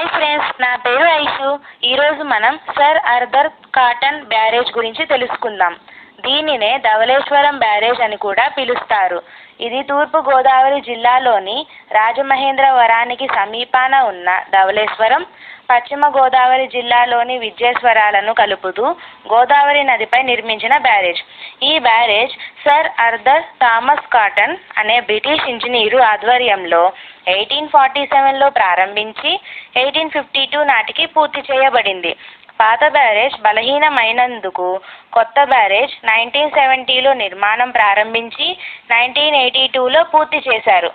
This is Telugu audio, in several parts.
హాయ్ ఫ్రెండ్స్ నా పేరు ఐషు. ఈరోజు మనం సర్ అర్బర్ కాటన్ బ్యారేజ్ గురించి తెలుసుకుందాం. దీనినే ధవళేశ్వరం బ్యారేజ్ అని కూడా పిలుస్తారు. ఇది తూర్పు గోదావరి జిల్లాలోని రాజమహేంద్రవరానికి సమీపాన ఉన్న ధవళేశ్వరం. పశ్చిమ గోదావరి జిల్లాలోని విద్యేశ్వరాలను కలుపుతూ గోదావరి నదిపై నిర్మించిన బ్యారేజ్. ఈ barrage sir Arthur Thomas Cotton అనే బ్రిటిష్ ఇంజనీరు ఆధ్వర్యంలో ఎయిటీన్ ఫార్టీ సెవెన్లో ప్రారంభించి ఎయిటీన్ ఫిఫ్టీ టూ నాటికి పూర్తి చేయబడింది. పాత బ్యారేజ్ బలహీనమైనందుకు కొత్త బ్యారేజ్ నైన్టీన్ సెవెంటీలో నిర్మాణం ప్రారంభించి నైన్టీన్ ఎయిటీ టూలో పూర్తి చేశారు.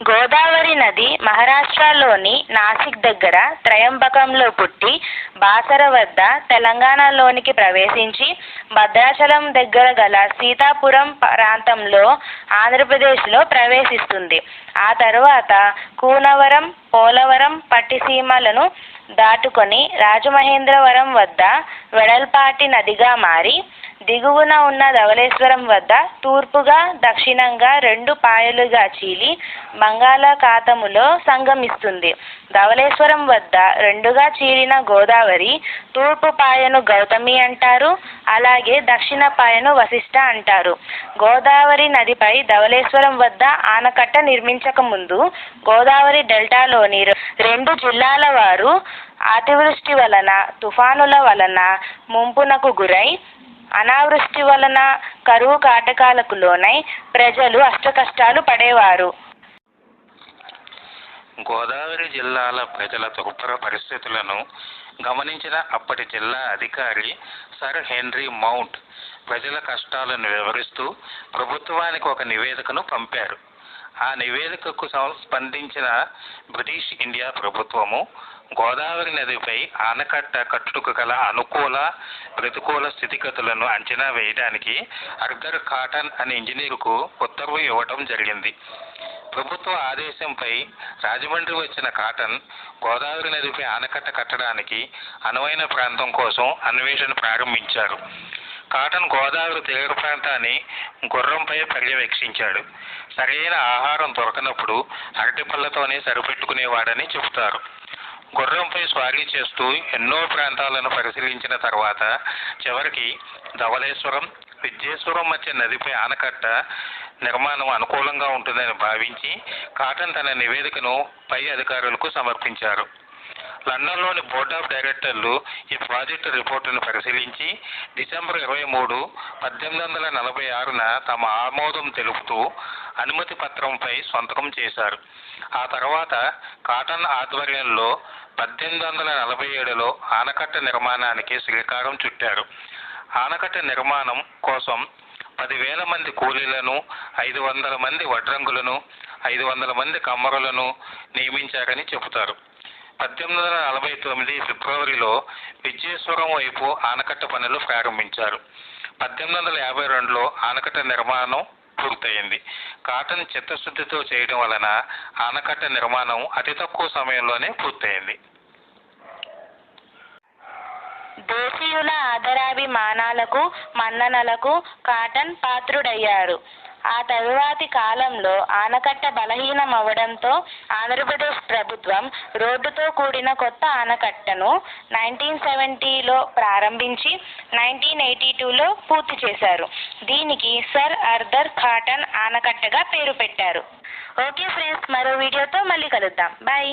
గోదావరి నది మహారాష్ట్రలోని నాసిక్ దగ్గర త్రయంబకంలో పుట్టి బాసర వద్ద తెలంగాణలోనికి ప్రవేశించి భద్రాచలం దగ్గర గల సీతాపురం ప్రాంతంలో ఆంధ్రప్రదేశ్లో ప్రవేశిస్తుంది. ఆ తరువాత కూనవరం పోలవరం పట్టిసీమలను దాటుకొని రాజమహేంద్రవరం వద్ద వెడల్పాటి నదిగా మారి దిగువన ఉన్న ధవళేశ్వరం వద్ద తూర్పుగా దక్షిణంగా రెండు పాయలుగా చీలి బంగాళాఖాతములో సంగమిస్తుంది. ధవళేశ్వరం వద్ద రెండుగా చీలిన గోదావరి తూర్పు పాయను గౌతమి అంటారు అలాగే దక్షిణ పాయను వశిష్ట అంటారు. గోదావరి నదిపై ధవళేశ్వరం వద్ద ఆనకట్ట నిర్మించక ముందు గోదావరి డెల్టాలోని రెండు జిల్లాల వారు అతివృష్టి వలన తుఫానుల వలన ముంపునకు గురై అనావృష్టి వలన కరువు కాటకాలకు లోనై ప్రజలు అష్టకష్టాలు పడేవారు. గోదావరి జిల్లాల ప్రజల దుర్భర పరిస్థితులను గమనించిన అప్పటి జిల్లా అధికారి సర్ హెన్రీ మౌంట్ ప్రజల కష్టాలను వివరిస్తూ ప్రభుత్వానికి ఒక నివేదికను పంపారు. ఆ నివేదికకు సం- స్పందించిన బ్రిటిష్ ఇండియా ప్రభుత్వము గోదావరి నదిపై ఆనకట్ట కట్టుటకు గల అనుకూల ప్రతికూల స్థితిగతులను అంచనా వేయడానికి అర్గర్ కాటన్ అనే ఇంజనీరుకు ఉత్తర్వు ఇవ్వటం జరిగింది. ప్రభుత్వ ఆదేశంపై రాజమండ్రి వచ్చిన కాటన్ గోదావరి నదిపై ఆనకట్ట కట్టడానికి అనువైన ప్రాంతం కోసం అన్వేషణ ప్రారంభించారు. కాటన్ గోదావరి తీర ప్రాంతాన్ని గుర్రంపై పర్యవేక్షించాడు. సరైన ఆహారం దొరకనప్పుడు అరటిపళ్ళతోనే సరిపెట్టుకునేవాడని చెబుతారు. గుర్రంపై స్వారీ చేస్తూ ఎన్నో ప్రాంతాలను పరిశీలించిన తర్వాత చివరికి ధవళేశ్వరం విద్యేశ్వరం మధ్య నదిపై ఆనకట్ట నిర్మాణం అనుకూలంగా ఉంటుందని భావించి కాటన్ తన నివేదికను పై అధికారులకు సమర్పించారు. లండన్లోని బోర్డ్ ఆఫ్ డైరెక్టర్లు ఈ ప్రాజెక్టు రిపోర్టును పరిశీలించి డిసెంబర్ ఇరవై మూడు పద్దెనిమిది వందల నలభై ఆరున తమ ఆమోదం తెలుపుతూ అనుమతి పత్రంపై సంతకం చేశారు. ఆ తర్వాత కాటన్ ఆధ్వర్యంలో పద్దెనిమిది వందల నలభై ఏడులో ఆనకట్ట నిర్మాణానికి శ్రీకారం చుట్టారు. ఆనకట్ట నిర్మాణం కోసం పదివేల మంది కూలీలను ఐదు వందల మంది వడ్రంగులను ఐదు వందల మంది కమ్మరులను నియమించారని చెబుతారు. పద్దెనిమిది వందల నలభై తొమ్మిది ఫిబ్రవరిలో విజయేశ్వరం వైపు ఆనకట్ట పనులు ప్రారంభించారు. పద్దెనిమిది వందల యాభై రెండులో ఆనకట్ట నిర్మాణం పూర్తయింది. కాటన్ చిత్తశుద్ధితో చేయడం వలన ఆనకట్ట నిర్మాణం అతి తక్కువ సమయంలోనే పూర్తయింది. దేశీయుల ఆదరాభిమానాలకు మన్ననలకు కాటన్ పాత్రుడయ్యారు. ఆ తరువాతి కాలంలో ఆనకట్ట బలహీనమవ్వడంతో ఆంధ్రప్రదేశ్ ప్రభుత్వం రోడ్డుతో కూడిన కొత్త ఆనకట్టను నైన్టీన్ సెవెంటీలో ప్రారంభించి నైన్టీన్ ఎయిటీ టూలో పూర్తి చేశారు. దీనికి సర్ అర్దర్ కాటన్ ఆనకట్టగా పేరు పెట్టారు. ఓకే ఫ్రెండ్స్ మరో వీడియోతో మళ్ళీ కలుద్దాం. బాయ్.